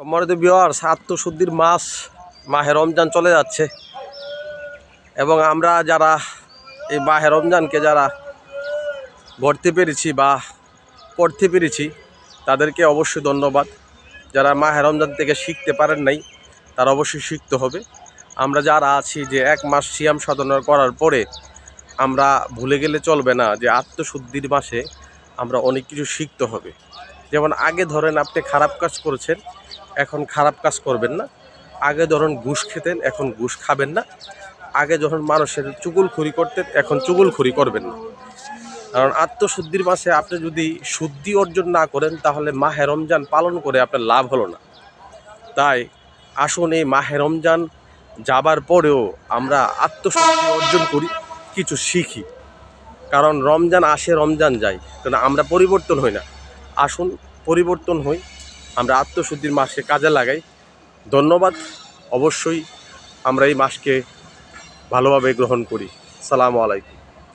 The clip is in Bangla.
সম্মানিত বিহার আত্মশুদ্ধির মাস, মাহে রমজান চলে যাচ্ছে। এবং আমরা যারা এই মাহে রমজানকে যারা গড়তে পেরেছি বা পড়তে পেরেছি, তাদেরকে অবশ্যই ধন্যবাদ। যারা মাহে রমজান থেকে শিখতে পারেন নাই, তারা অবশ্যই শিখতে হবে। আমরা যারা আছি যে এক মাস সিয়াম সাধনা করার পরে আমরা ভুলে গেলে চলবে না যে আত্মশুদ্ধির মাসে আমরা অনেক কিছু শিখতে হবে। যেমন আগে ধরেন আপনি খারাপ কাজ করেছেন এখন খারাপ কাজ করবেন না। আগে ধরুন ঘুষ খেতেন, এখন ঘুষ খাবেন না। আগে যখন মানুষের চুগুলখুরি করতেন, এখন চুগুলখুরি করবেন না। কারণ আত্মশুদ্ধির মাসে আপনি যদি শুদ্ধি অর্জন না করেন, তাহলে মাহে রমজান পালন করে আপনার লাভ হলো না। তাই আসুন এই মাহে রমজান যাবার পরেও আমরা আত্মশুদ্ধি অর্জন করি, কিছু শিখি। কারণ রমজান আসে, রমজান যায়। কারণ আমরা পরিবর্তন হই না। আসুন, পরিবর্তন হই। আমরা আত্মশুদ্ধির মাসকে কাজে লাগাই। ধন্যবাদ। অবশ্যই আমরা এই মাসকে ভালোভাবে গ্রহণ করি। সালামু আলাইকুম।